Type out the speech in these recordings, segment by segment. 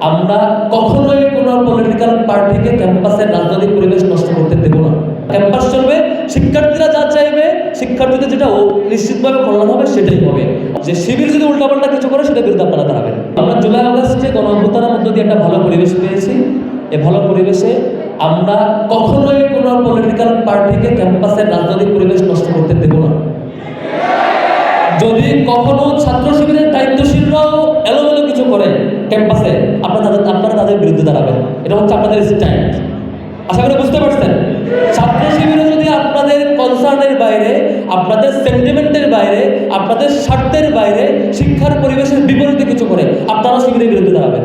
আমরা কখনোই কোনো পলিটিক্যাল পার্টিকে ক্যাম্পাসের রাজনৈতিক পরিবেশ নষ্ট করতে দেব না। ক্যাম্পাস চলবে, শিক্ষার্থীরা যা চাইবে, শিক্ষার্থীদের যেটা নিশ্চিতভাবে কল্যাণ হবে, সেটাই হবে। যে শিবির যদি উল্টাপাল্টা কিছু করে সেটা বিরুদ্ধে আপনারা দাঁড়াবেন। আমরা জুলাই আগস্টে গণ অভ্যুত্থানের মধ্য দিয়ে একটা ভালো পরিবেশ পেয়েছি। এ ভালো পরিবেশে আমরা কখনোই কোনো পলিটিক্যাল পার্টিকে ক্যাম্পাসের রাজনৈতিক পরিবেশ নষ্ট করতে দেব না। যদি কখনো ছাত্র শিবিরের দায়িত্বশীলরাও এলোমেলো কিছু করে ক্যাম্পাসে আপনারা তাদের আপনারা তাদের বিরুদ্ধে দাঁড়াবেন। এটা হচ্ছে আপনাদের স্ট্যান্ড। আশা করি বুঝতে পারছেন? ছাত্র শিবিরে যদি আপনাদের কনসার্নের বাইরে, আপনাদের সেন্টিমেন্টের বাইরে, আপনাদের স্বার্থের বাইরে, শিক্ষার পরিবেশের বিপরীতে কিছু করে আপনারা শিবিরের বিরুদ্ধে দাঁড়াবেন।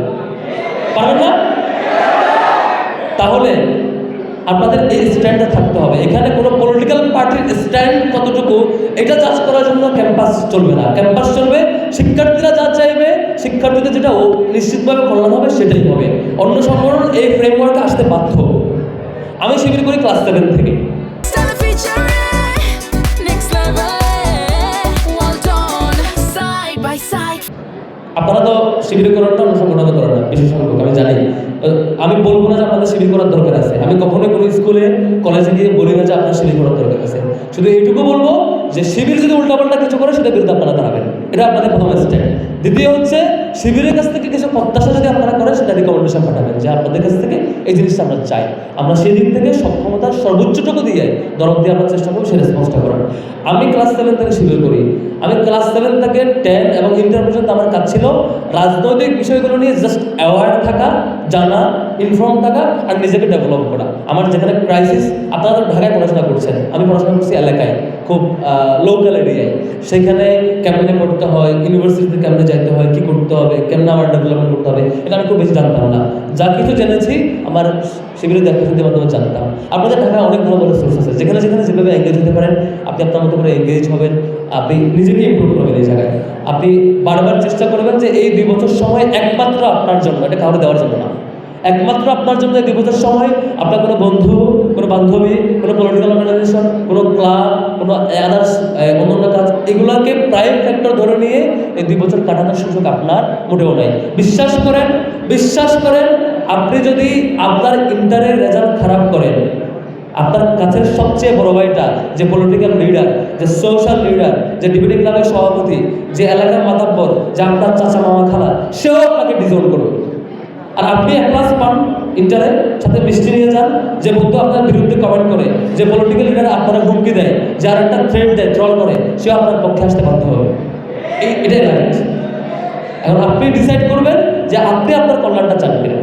আপনাদের এই স্ট্যান্ডে থাকতে হবে। এখানে কোনো পলিটিক্যাল পার্টির স্ট্যান্ড কতটুকু এটা চাষ করার জন্য ক্যাম্পাস চলবে না। ক্যাম্পাস চলবে শিক্ষার্থীরা যা চাইবে শিক্ষার্থীদের যেটা ও নিশ্চিতভাবে কল্যাণ হবে সেটাই হবে। অন্য সংগঠন এই ফ্রেমওয়ার্কে আসতে বাধ্য। আমি শিবির করি ক্লাস সেভেন থেকে। By side. আপনারা তো শিবির করেন না অন্য সংগঠন করেন না বেশি সংখ্যক আমি জানি। আমি বলব না যে আপনাদের শিবির করার দরকার আছে। আমি কখনোই কোনো স্কুলে, কলেজে গিয়ে বলি না যে আপনার শিবির করার দরকার আছে। শুধু এইটুকু বলব যে শিবির যদি উল্টাপাল্টা কিছু করে, সেটা বিরুদ্ধে আপনারা দাঁড়াবেন। এটা আপনাদের প্রথম স্টেপ দ্বিতীয় হচ্ছে, শিবিরের কাছ থেকে কিছু প্রত্যাশা যদি আপনারা করেন, সেটা রিকমেন্ডেশন পাঠাবেন যে আপনাদের কাছ থেকে এই জিনিসটা আমরা চাই। আমরা সেই দিক থেকে সক্ষমতার সর্বোচ্চটুকু দিয়ে দরদ দিয়ে আমরা চেষ্টা করব সেই রেসপন্সটা করার। আমি ক্লাস সেভেন থেকে শিবির করি। আমি ক্লাস সেভেন থেকে টেন এবং ইন্টার পর্যন্ত আমার কাজ ছিল রাজনৈতিক বিষয়গুলো নিয়ে জাস্ট অ্যাওয়ার থাকা, জানা ইনফর্ম থাকা আর নিজেকে ডেভেলপ করা। আমার যেখানে ক্রাইসিস আপনারা তো ঢাকায় পড়াশোনা করছেন, আমি পড়াশোনা করছি এলাকায়। খুব লোকাল এরিয়ায় সেখানে কেমনে পড়তে হয় ইউনিভার্সিটিতে কেমনে যাইতে হয়, কি করতে হবে, কেমনে আমার ডেভেলপমেন্ট করতে হবে, এটা আমি খুব বেশি জানতাম না। যা কিছু জেনেছি, আমার শিবিরের দেখাশক্তির মাধ্যমে জানতাম। আপনাদের ঢাকায় অনেক ভালো ভালো সোর্স আছে। যেখানে যেখানে যেভাবে এঙ্গেজ হতে পারেন, আপনি আপনার মতো করে এঙ্গেজ হবেন, আপনি নিজেকে ইমপ্রুভ করবেন এই জায়গায়। আপনি বারবার চেষ্টা করবেন যে এই দুই বছর সময় একমাত্র আপনার জন্য, এটা কাউকে দেওয়ার জন্য না। একমাত্র আপনার জন্য এই দুই বছর সময়, আপনার কোনো বন্ধু, কোনো বান্ধবী, কোনো পলিটিক্যাল অর্গানাইজেশন আদার্স অন্যান্য কাজ, এগুলোকে প্রাইম ফ্যাক্টর ধরে নিয়ে এই দুই বছর কাটানোর সুযোগ আপনার মোটেও নাই। বিশ্বাস করেন বিশ্বাস করেন, আপনি যদি আপনার ইন্টারের রেজাল্ট খারাপ করেন, আপনার কাছের সবচেয়ে বড় ভাইটা যে পলিটিক্যাল লিডার যে সোশ্যাল লিডার যে ডিবেটিং ক্লাবের সভাপতি, যে এলাকার মাতাব্বর যে আপনার চাচা মামা খালা, সেও আপনাকে ডিজোন করবে। আর আপনি এক ক্লাস পান ইন্টারে সাথে মিষ্টি নিয়ে যান, যে বন্ধু আপনার বিরুদ্ধে কমেন্ট করে, যে পলিটিক্যাল লিডার আপনারা হুমকি দেয় যার একটা থ্রেড দেয় ট্রল করে সে আপনার পক্ষে আসতে বাধ্য হবে। এই, এটাই রাইট এখন আপনি ডিসাইড করবেন যে আপনি আপনার কল্যাণটা চান কিনা।